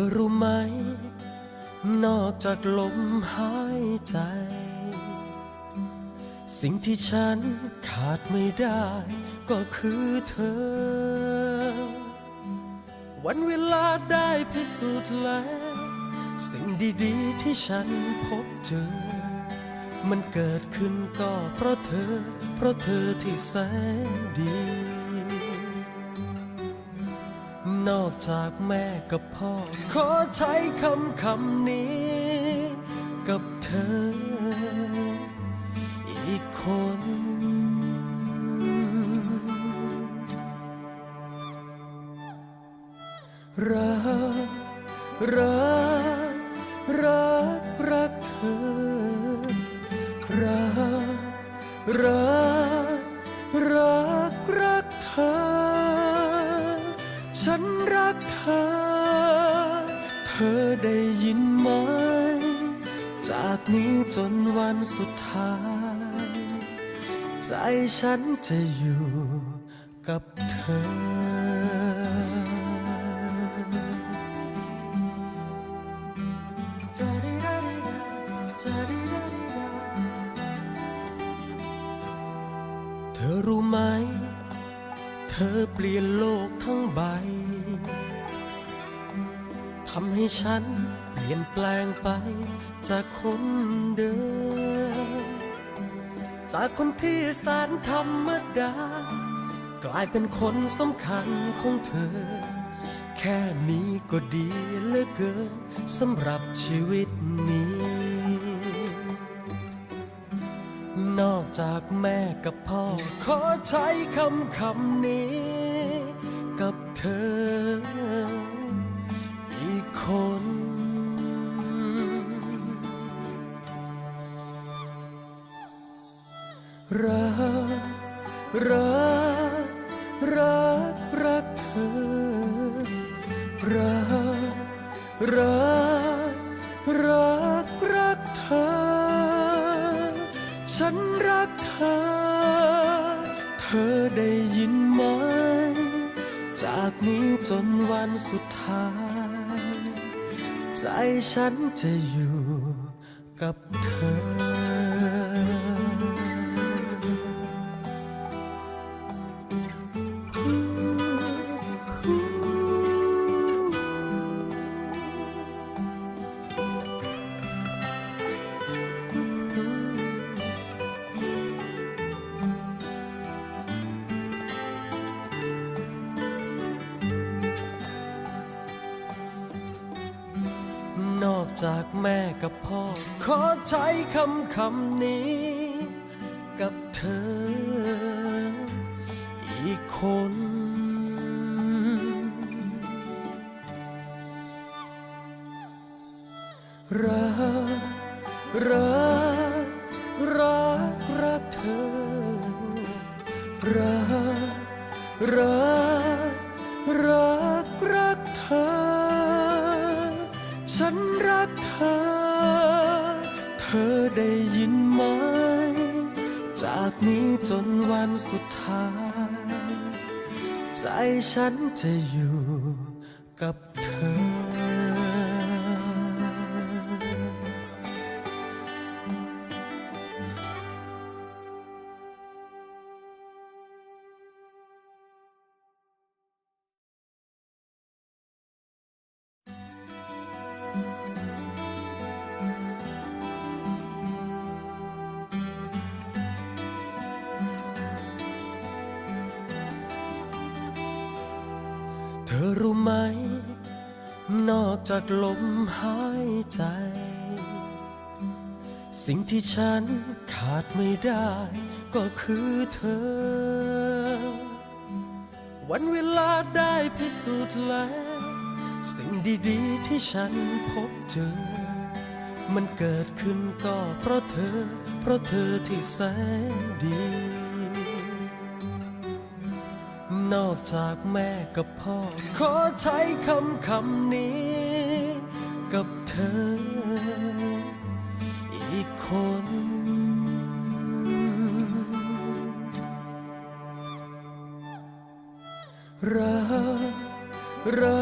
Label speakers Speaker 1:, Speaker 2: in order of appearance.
Speaker 1: อรู้ไหม นอกจากลมหายใจ สิ่งที่ฉันขาดไม่ได้ก็คือเธอ วันเวลาได้พิสูจน์แล้ว สิ่งดีๆที่ฉันพบเจอ มันเกิดขึ้นก็เพราะเธอ เพราะเธอที่แสนดี นอกจากแม่กับพ่อ ขอใช้คำคำนี้ กับเธอ อีกคน รัก รัก รัก รักเธอ รัก รัก ฉันรักเธอ เธอได้ยินไหม จากนี้จนวันสุดท้าย ใจฉันจะอยู่กับเธอ เธอเปลี่ยนโลกทั้งใบ ทำให้ฉันเปลี่ยนแปลงไปจากคนเดิม จากคนที่แสนธรรมดา กลายเป็นคนสำคัญของเธอ แค่นี้ก็ดีเหลือเกินสำหรับชีวิตนี้ จากแม่กับพ่อ ขอใช้คำคำนี้ กับเธอ อีกคน รัก รัก รัก รักเธอ รัก รัก ธอได้ยินไหม จากนี้จนวันสุดท้าย ใจฉันจะอยู่กับเธอ จากแม่กับพ่อ ขอใช้คำคำนี้ กับเธอ อีกคนรักรักรักรักเธอรักรัก เธอเธอได้ยินไหม จากนี้จนวันสุดท้าย ใจฉันจะอยู่กับเธอ ธอรู้ไหม นอกจากลมหายใจ สิ่งที่ฉันขาดไม่ได้ก็คือเธอ วันเวลาได้พิสูจน์แล้ว สิ่งดีๆที่ฉันพบเจอ มันเกิดขึ้นก็เพราะเธอ เพราะเธอที่แสนดี นอกจากแม่กับพ่อ ขอใช้คำคำนี้ กับเธอ อีกคนรักรัก